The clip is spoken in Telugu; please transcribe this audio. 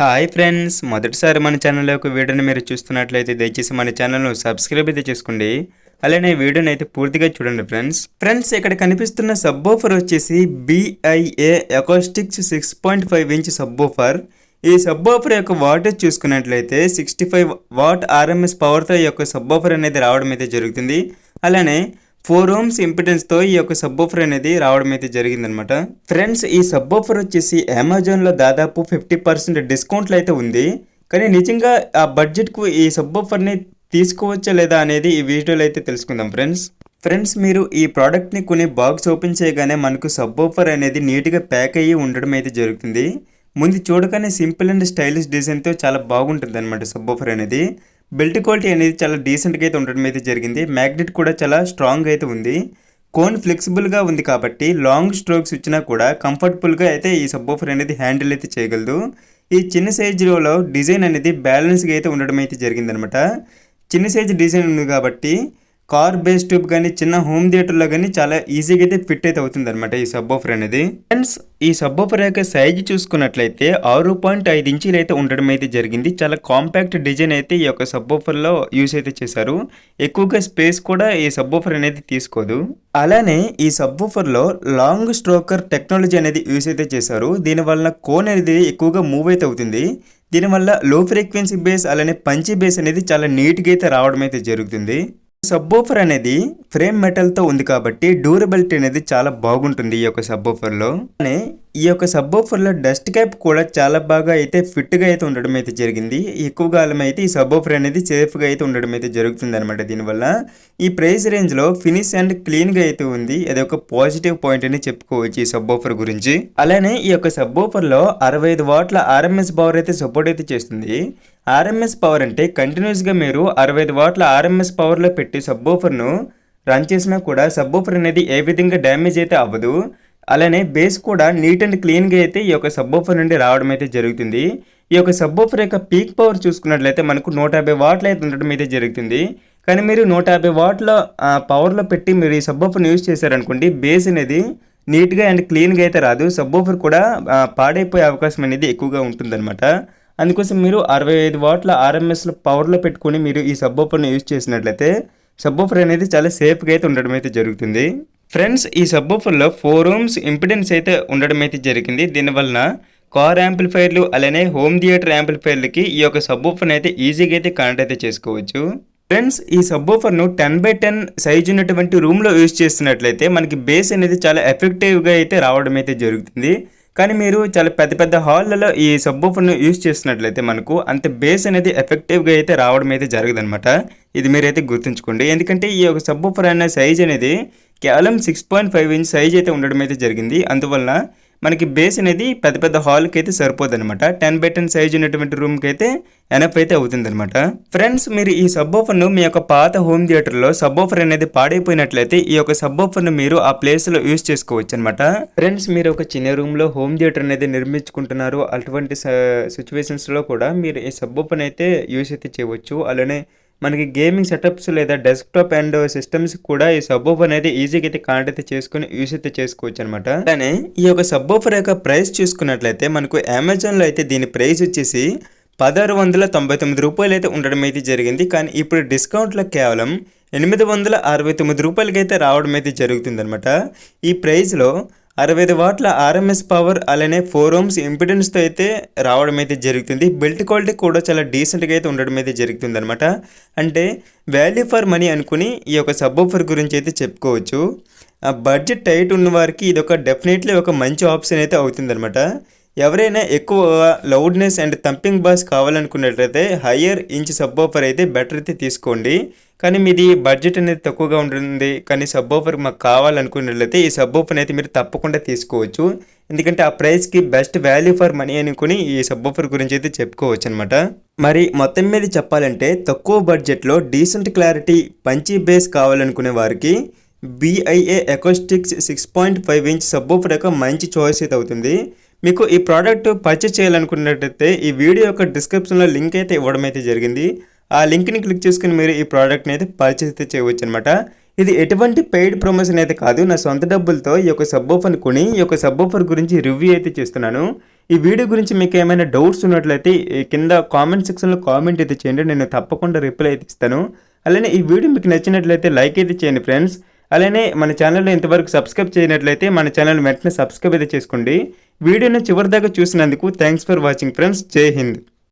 హాయ్ ఫ్రెండ్స్ మొదటిసారి మన ఛానల్ యొక్క వీడియోని మీరు చూస్తున్నట్లయితే దయచేసి మన ఛానల్ను సబ్స్క్రైబ్ అయితే చేసుకోండి. అలానే వీడియోని అయితే పూర్తిగా చూడండి ఫ్రెండ్స్. ఫ్రెండ్స్ ఇక్కడ కనిపిస్తున్న సబ్ వచ్చేసి BIA acoustics six point five inch sub ఈ సబ్ యొక్క వాటేజ్ చూసుకున్నట్లయితే సిక్స్టీ ఫైవ్ వాట్ ఆర్ఎంఎస్ పవర్తో ఈ యొక్క సబ్ అనేది రావడం అయితే జరుగుతుంది. అలానే ఫోర్ ఓమ్స్ ఇంపిడెన్స్తో ఈ యొక్క సబ్ ఆఫర్ అనేది రావడం అయితే జరిగిందనమాట. ఫ్రెండ్స్ ఈ సబ్ ఆఫర్ వచ్చేసి అమెజాన్లో దాదాపు ఫిఫ్టీ పర్సెంట్ డిస్కౌంట్లు అయితే ఉంది. కానీ నిజంగా ఆ బడ్జెట్కు ఈ సబ్ ఆఫర్ని తీసుకోవచ్చా లేదా అనేది ఈ వీడియోలో అయితే తెలుసుకుందాం ఫ్రెండ్స్. ఫ్రెండ్స్ మీరు ఈ ప్రోడక్ట్ని కొన్ని బాక్స్ ఓపెన్ చేయగానే మనకు సబ్ ఆఫర్ అనేది నీట్గా ప్యాక్ అయ్యి ఉండడం అయితే జరుగుతుంది. ముందు చూడగానే సింపుల్ అండ్ స్టైలిష్ డిజైన్తో చాలా బాగుంటుంది అనమాట సబ్ ఆఫర్ అనేది. బిల్ట్ క్వాలిటీ అనేది చాలా డీసెంట్గా అయితే ఉండడం అయితే జరిగింది. మ్యాగ్నెట్ కూడా చాలా స్ట్రాంగ్ అయితే ఉంది. కోన్ ఫ్లెక్సిబుల్గా ఉంది కాబట్టి లాంగ్ స్ట్రోక్స్ ఇచ్చినా కూడా కంఫర్టబుల్గా అయితే ఈ సబ్బోఫర్ అనేది హ్యాండిల్ అయితే చేయగలదు. ఈ చిన్న సైజులో డిజైన్ అనేది బ్యాలెన్స్గా అయితే ఉండడం అయితే జరిగిందనమాట. చిన్న సైజు డిజైన్ ఉంది కాబట్టి కార్ బేస్ ట్యూబ్ కానీ చిన్న హోమ్ థియేటర్లో కానీ చాలా ఈజీగా అయితే ఫిట్ అయితే అవుతుంది అనమాట ఈ సబ్బోఫర్ అనేది. ఫ్రెండ్స్ ఈ సబ్బోఫర్ యొక్క సైజ్ చూసుకున్నట్లయితే ఆరు పాయింట్ ఐదు ఇంచీలు అయితే ఉండడం అయితే జరిగింది. చాలా కాంపాక్ట్ డిజైన్ అయితే ఈ యొక్క సబ్బోఫర్లో యూస్ అయితే చేశారు. ఎక్కువగా స్పేస్ కూడా ఈ సబ్బోఫర్ అనేది తీసుకోదు. అలానే ఈ సబ్బోఫర్లో లాంగ్ స్ట్రోకర్ టెక్నాలజీ అనేది యూస్ అయితే చేశారు. దీనివల్ల కోన్ అనేది ఎక్కువగా మూవ్ అయితే అవుతుంది. దీనివల్ల లో ఫ్రీక్వెన్సీ బేస్ అలానే పంచి బేస్ అనేది చాలా నీట్గా అయితే రావడం అయితే జరుగుతుంది. సబ్బోఫర్ అనేది ఫ్రేమ్ మెటల్తో ఉంది కాబట్టి డ్యూరబిలిటీ అనేది చాలా బాగుంటుంది ఈ యొక్క సబ్బోఫర్లో అలానే ఈ యొక్క సబ్బోఫర్లో డస్ట్ క్యాప్ కూడా చాలా బాగా అయితే ఫిట్గా అయితే ఉండడం అయితే జరిగింది. ఎక్కువ కాలం అయితే ఈ సబ్బోఫర్ అనేది సేఫ్గా అయితే ఉండడం అయితే జరుగుతుంది అనమాట దీనివల్ల. ఈ ప్రైస్ రేంజ్లో ఫినిష్ అండ్ క్లీన్గా అయితే ఉంది. అది ఒక పాజిటివ్ పాయింట్ అని చెప్పుకోవచ్చు ఈ సబ్బోఫర్ గురించి. అలానే ఈ యొక్క సబ్బోఫర్లో అరవై ఐదు వాట్ల ఆర్ఎంఎస్ పవర్ అయితే సపోర్ట్ అయితే చేస్తుంది. ఆర్ఎంఎస్ పవర్ అంటే కంటిన్యూస్గా మీరు అరవై ఐదు వాట్ల ఆర్ఎంఎస్ పవర్లో పెట్టి సబ్బోఫర్ను రన్ చేసినా కూడా సబ్బోఫర్ అనేది ఏ విధంగా డ్యామేజ్ అయితే అవ్వదు. అలానే బేస్ కూడా నీట్ అండ్ క్లీన్గా అయితే ఈ యొక్క సబ్బోఫర్ నుండి రావడం అయితే జరుగుతుంది. ఈ యొక్క సబ్బోఫర్ యొక్క పీక్ పవర్ చూసుకున్నట్లయితే మనకు నూట యాభై వాట్లు అయితే ఉండడం అయితే జరుగుతుంది. కానీ మీరు నూట యాభై వాట్ల పవర్లో పెట్టి మీరు ఈ సబ్బోఫర్ని యూజ్ చేశారనుకోండి బేస్ అనేది నీట్గా అండ్ క్లీన్గా అయితే రాదు. సబ్బోఫర్ కూడా పాడైపోయే అవకాశం అనేది ఎక్కువగా ఉంటుందన్నమాట. అందుకోసం మీరు అరవై ఐదు వాట్ల ఆర్ఎంఎస్లో పవర్లో పెట్టుకొని మీరు ఈ సబ్బోఫర్ని యూజ్ చేసినట్లయితే సబ్బోఫర్ అనేది చాలా సేఫ్గా అయితే ఉండడం అయితే జరుగుతుంది. ఫ్రెండ్స్ ఈ సబ్బోఫర్లో ఫోర్ ఓమ్స్ ఇంపిడెన్స్ అయితే ఉండడం అయితే జరిగింది. దీనివలన కార్ యాంప్లిఫైర్లు అలానే హోమ్ థియేటర్ యాంప్లిఫైర్లకి ఈ యొక్క సబ్బోఫర్ని అయితే ఈజీగా అయితే కనెక్ట్ అయితే చేసుకోవచ్చు. ఫ్రెండ్స్ ఈ సబ్బోఫర్ను టెన్ బై టెన్ సైజ్ ఉన్నటువంటి రూమ్లో యూజ్ చేస్తున్నట్లయితే మనకి బేస్ అనేది చాలా ఎఫెక్టివ్గా అయితే రావడం అయితే జరుగుతుంది. కానీ మీరు చాలా పెద్ద పెద్ద హాల్లలో ఈ సబ్బోఫర్ను యూజ్ చేస్తున్నట్లయితే మనకు అంత బేస్ అనేది ఎఫెక్టివ్గా అయితే రావడం అయితే జరగదనమాట ఇది మీరైతే గుర్తుంచుకోండి. ఎందుకంటే ఈ యొక్క సబ్బోఫర్ అనే సైజ్ అనేది కేవలం six point five inch size అయితే ఉండడం అయితే జరిగింది. అందువల్ల మనకి బేస్ అనేది పెద్ద పెద్ద హాల్కి అయితే సరిపోదు అనమాట టెన్ బై టెన్ సైజ్ ఉన్నటువంటి రూమ్కి అయితే ఎనఫ్ అయితే అవుతుంది అనమాట ఫ్రెండ్స్ మీరు ఈ సబ్బోఫర్ను మీ యొక్క పాత హోమ్ థియేటర్లో సబ్బోఫర్ అనేది పాడైపోయినట్లయితే ఈ యొక్క సబ్బోఫర్ను మీరు ఆ ప్లేస్లో యూస్ చేసుకోవచ్చు అనమాట ఫ్రెండ్స్ మీరు ఒక చిన్న రూమ్లో హోమ్ థియేటర్ అనేది నిర్మించుకుంటున్నారు. అటువంటి సిచ్యువేషన్స్లో కూడా మీరు ఈ సబ్బోఫర్ని అయితే యూస్ అయితే చేయవచ్చు. అలానే మనకి గేమింగ్ సెటప్స్ లేదా డెస్క్టాప్ అండ్ సిస్టమ్స్ కూడా ఈ సబ్బోఫర్ అనేది ఈజీగా అయితే కనెక్ట్ అయితే చేసుకుని యూస్ అయితే చేసుకోవచ్చు అనమాట అలానే ఈ యొక్క సబ్బోఫర్ యొక్క ప్రైస్ చూసుకున్నట్లయితే మనకు అమెజాన్లో అయితే దీని ప్రైస్ వచ్చేసి పదహారు వందల తొంభై తొమ్మిది రూపాయలు అయితే ఉండడం అయితే జరిగింది. కానీ ఇప్పుడు డిస్కౌంట్లో కేవలం ఎనిమిది వందల అరవై తొమ్మిది రూపాయలకి అయితే రావడం అయితే జరుగుతుందనమాట ఈ ప్రైస్లో అరవై ఐదు వాట్ల ఆర్ఎంఎస్ పవర్ అలానే ఫోర్ ఓమ్స్ ఇంపిడెన్స్తో అయితే రావడం అయితే జరుగుతుంది. బిల్ట్ క్వాలిటీ కూడా చాలా డీసెంట్గా అయితే ఉండడం అయితే జరుగుతుంది అనమాట అంటే వాల్యూ ఫర్ మనీ అనుకుని ఈ యొక్క సబ్బోఫర్ గురించి అయితే చెప్పుకోవచ్చు. ఆ బడ్జెట్ టైట్ ఉన్న వారికి ఇది ఒక డెఫినెట్లీ ఒక మంచి ఆప్షన్ అయితే అవుతుందన్నమాట. ఎవరైనా ఎక్కువ లౌడ్నెస్ అండ్ థంపింగ్ బాస్ కావాలనుకున్నట్లయితే హయ్యర్ ఇంచ్ సబ్ ఆఫర్ అయితే బెటర్ అయితే తీసుకోండి. కానీ మీది బడ్జెట్ అనేది తక్కువగా ఉంటుంది. కానీ సబ్ ఆఫర్ మాకు కావాలనుకున్నట్లయితే ఈ సబ్ ఆఫర్ అయితే మీరు తప్పకుండా తీసుకోవచ్చు. ఎందుకంటే ఆ ప్రైస్కి బెస్ట్ వాల్యూ ఫర్ మనీ అనుకుని ఈ సబ్ ఆఫర్ గురించి అయితే చెప్పుకోవచ్చు అనమాట మరి మొత్తం మీద చెప్పాలంటే తక్కువ బడ్జెట్లో డీసెంట్ క్లారిటీ పంచి బేస్ కావాలనుకునే వారికి BIA acoustics six point five inch subwoofer యొక్క మంచి చాయిస్ అయితే అవుతుంది. మీకు ఈ ప్రోడక్ట్ పర్చేజ్ చేయాలనుకున్నట్టయితే ఈ వీడియో యొక్క డిస్క్రిప్షన్లో లింక్ అయితే ఇవ్వడం అయితే జరిగింది. ఆ లింక్ని క్లిక్ చేసుకుని మీరు ఈ ప్రోడక్ట్ని అయితే పర్చేస్ అయితే చేయవచ్చు అనమాట ఇది ఎటువంటి పెయిడ్ ప్రమోషన్ అయితే కాదు. నా సొంత డబ్బులతో ఈ యొక్క సబ్బోఫర్ని కొని ఈ యొక్క సబ్బోఫర్ గురించి రివ్యూ అయితే చేస్తున్నాను. ఈ వీడియో గురించి మీకు ఏమైనా డౌట్స్ ఉన్నట్లయితే కింద కామెంట్ సెక్షన్లో కామెంట్ అయితే చేయండి. నేను తప్పకుండా రిప్లై అయితే ఇస్తాను. అలానే ఈ వీడియో మీకు నచ్చినట్లయితే లైక్ అయితే చేయండి ఫ్రెండ్స్ అలానే మన ఛానల్ని ఇంతవరకు సబ్స్క్రైబ్ చేయనట్లయితే మన ఛానల్ వెంటనే సబ్స్క్రైబ్ అయితే చేసుకోండి. వీడియోని చివరిదాకా చూసినందుకు థ్యాంక్స్ ఫర్ వాచింగ్ ఫ్రెండ్స్ జై హింద్.